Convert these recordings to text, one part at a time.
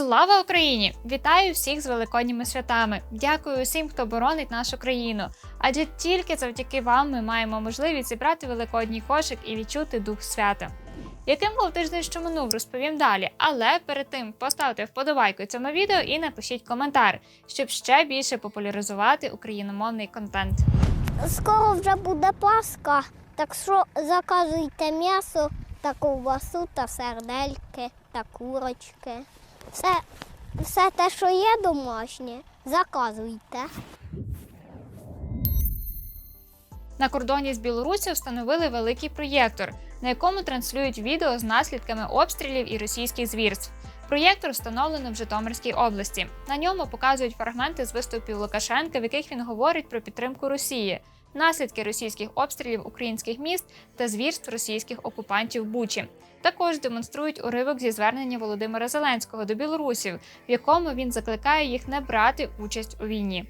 Слава Україні! Вітаю всіх з великодніми святами! Дякую усім, хто боронить нашу країну. Адже тільки завдяки вам ми маємо можливість зібрати великодній кошик і відчути дух свята. Яким був тиждень, що минув, розповім далі. Але перед тим поставте вподобайку цьому відео і напишіть коментар, щоб ще більше популяризувати україномовний контент. Скоро вже буде Пасха, так що заказуйте м'ясо та ковбасу та сердельки та курочки. Все, все те, що є домашнє, заказуйте. На кордоні з Білорусі встановили великий проєктор, на якому транслюють відео з наслідками обстрілів і російських звірств. Проєктор встановлено в Житомирській області. На ньому показують фрагменти з виступів Лукашенка, в яких він говорить про підтримку Росії, наслідки російських обстрілів українських міст та звірств російських окупантів Бучі. Також демонструють уривок зі звернення Володимира Зеленського до білорусів, в якому він закликає їх не брати участь у війні.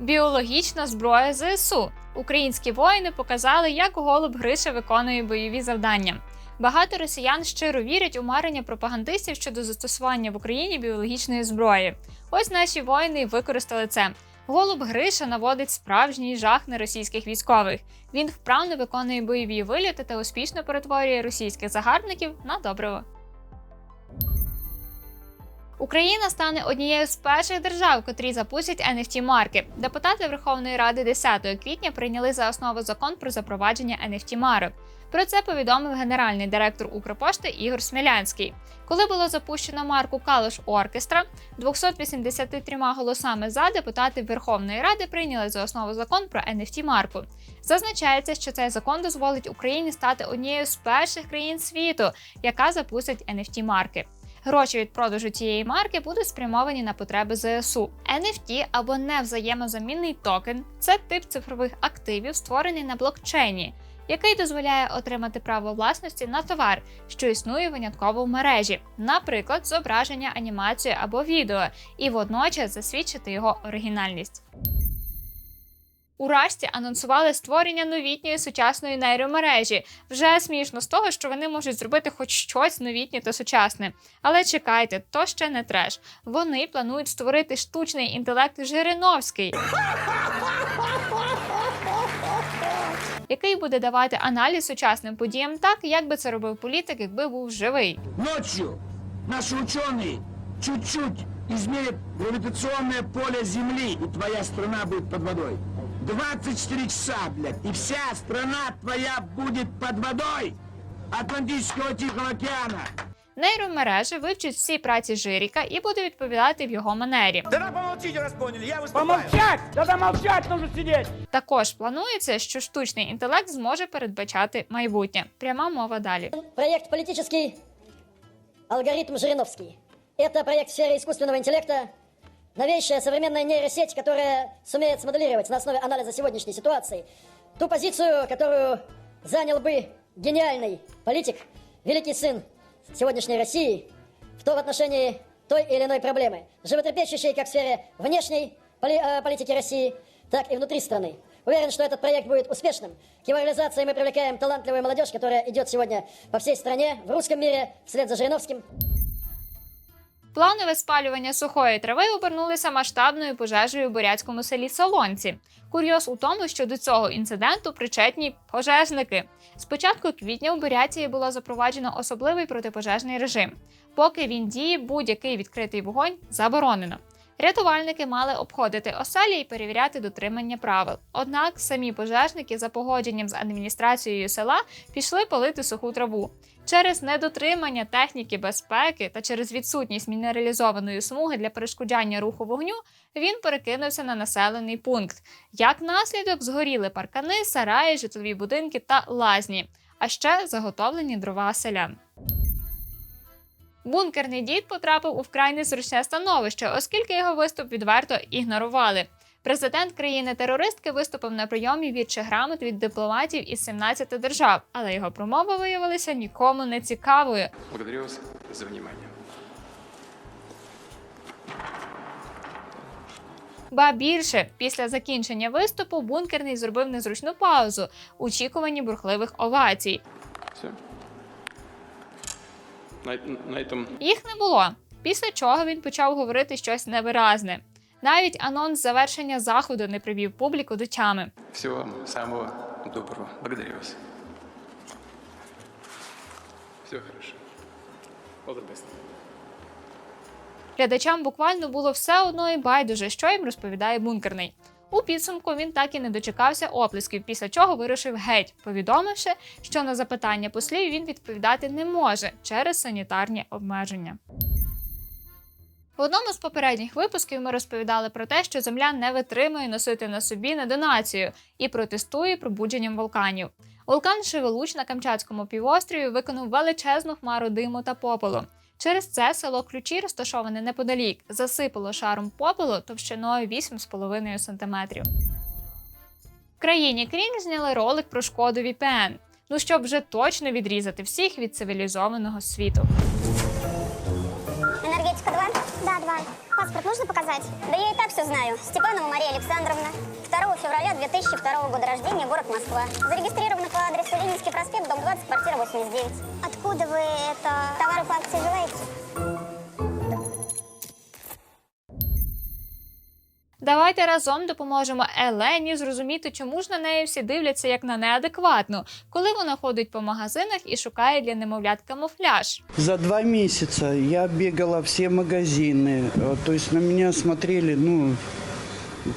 Біологічна зброя ЗСУ. Українські воїни показали, як голуб Гриша виконує бойові завдання. Багато росіян щиро вірять у марення пропагандистів щодо застосування в Україні біологічної зброї. Ось наші воїни використали це. Голуб Гриша наводить справжній жах на російських військових. Він вправно виконує бойові виліти та успішно перетворює російських загарбників на добриво. Україна стане однією з перших держав, котрі запустять nft марки. Депутати Верховної Ради 10 квітня прийняли за основу закон про запровадження nft марок. Про це повідомив генеральний директор Укрпошти Ігор Смілянський. Коли було запущено марку Калош Оркестра, 283 голосами за депутати Верховної Ради прийняли за основу закон про nft марку. Зазначається, що цей закон дозволить Україні стати однією з перших країн світу, яка запустить nft марки. Гроші від продажу цієї марки будуть спрямовані на потреби ЗСУ. NFT або невзаємозамінний токен це тип цифрових активів, створений на блокчейні, який дозволяє отримати право власності на товар, що існує винятково в мережі, наприклад, зображення, анімацію або відео, і водночас засвідчити його оригінальність. У Расті анонсували створення новітньої сучасної нейромережі. Вже смішно з того, що вони можуть зробити хоч щось новітнє та сучасне. Але чекайте, то ще не треш. Вони планують створити штучний інтелект Жириновський. Який буде давати аналіз сучасним подіям так, як би це робив політик, якби був живий. Ночью наши ученые чуть-чуть измерят гравитационное поле Земли, и твоя страна будет под водой. 24 часа, блядь, и вся страна твоя будет под водой Атлантического Тихого океана. Нейромережа вивчить всі праці Жиріка і буде відповідати в його манері. Тогда помолчите, раз поняли, я выступаю. Помолчать! Тогда молчать нужно сидеть! Також планується, що штучний інтелект зможе передбачати майбутнє. Пряма мова далі. Проект «Политический алгоритм Жириновский». Это проект в сфере искусственного интеллекта, новейшая современная нейросеть, которая сумеет смоделировать на основе анализа сегодняшней ситуации ту позицию, которую занял бы гениальный политик, великий сын сегодняшней России, в то в отношении той или иной проблемы, животрепещущей как в сфере внешней поли- э, политики России, так и внутри страны. Уверен, что этот проект будет успешным. К его реализации мы привлекаем талантливую молодежь, которая идет сегодня по всей стране, в русском мире, вслед за Жириновским. Планове спалювання сухої трави обернулися масштабною пожежею в бурятському селі Солонці. Курйоз у тому, що до цього інциденту причетні пожежники. З початку квітня у Бурятії було запроваджено особливий протипожежний режим. Поки він діє, будь-який відкритий вогонь заборонено. Рятувальники мали обходити оселі і перевіряти дотримання правил. Однак самі пожежники за погодженням з адміністрацією села пішли палити суху траву. Через недотримання техніки безпеки та через відсутність мінералізованої смуги для перешкоджання руху вогню він перекинувся на населений пункт. Як наслідок згоріли паркани, сараї, житлові будинки та лазні, а ще заготовлені дрова селян. Бункерний дід потрапив у вкрай незручне становище, оскільки його виступ відверто ігнорували. Президент країни-терористки виступив на прийомі від грамот від дипломатів із 17 держав, але його промова виявилася нікому не цікавою. Благодарю вас за внимание. Ба більше, після закінчення виступу бункерний зробив незручну паузу у очікуванні бурхливих овацій. Все. На, на этом Їх не було. Після чого він почав говорити щось невиразне. Навіть анонс завершення заходу не привів публіку до тями. вам самого доброго. Благодарю вас. Все хорошо. All the best. Глядачам буквально було все одно і байдуже, що їм розповідає бункерний. У підсумку він так і не дочекався оплесків, після чого вирушив геть, повідомивши, що на запитання послів він відповідати не може через санітарні обмеження. В одному з попередніх випусків ми розповідали про те, що Земля не витримує носити на собі недонацію і протестує пробудженням вулканів. Вулкан Шевелуч на Камчатському півострові виконав величезну хмару диму та попелу. Через це село Ключі, розташоване неподалік, засипало шаром попелу товщиною 8,5 см. В країні Крінг зняли ролик про шкоду VPN, ну щоб вже точно відрізати всіх від цивілізованого світу. Енергетика 2? Да, два. Паспорт нужно показать? Да я и так все знаю. Степанова Мария Александровна. 2 февраля 2002 года рождения, город Москва. Зарегистрирована по адресу Ленинский проспект, дом 20, квартира 89. Откуда вы это... Товары по акции желаете? Давайте разом допоможемо Елені зрозуміти, чому ж на неї всі дивляться як на неадекватну, коли вона ходить по магазинах і шукає для немовлят камуфляж. За два месяца я бегала все магазины. Э, То есть на меня смотрели, ну,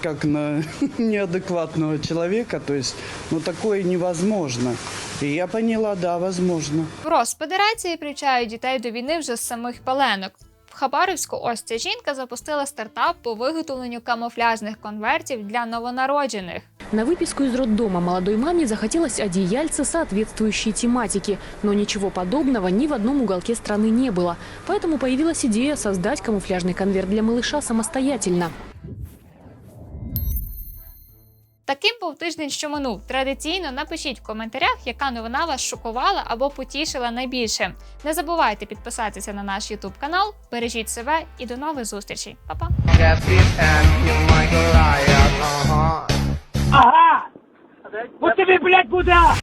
как на неадекватного человека. То есть, ну, такое невозможно. И я поняла, да, возможно. В Росфедерації привчають дітей до війни вже з самих пеленок. В Хабаровську ось ця жінка запустила стартап по виготовленню камуфляжних конвертів для новонароджених. На выписку из роддома молодой маме захотелось одеяльца соответствующей тематики, но ничего подобного ни в одном уголке страны не было. Поэтому появилась идея создать камуфляжный конверт для малыша самостоятельно. Таким був тиждень, що минув. Традиційно напишіть в коментарях, яка новина вас шокувала або потішила найбільше. Не забувайте підписатися на наш YouTube канал, бережіть себе і до нових зустрічей. Па-па! Ага! Вот тебе, блядь, куда?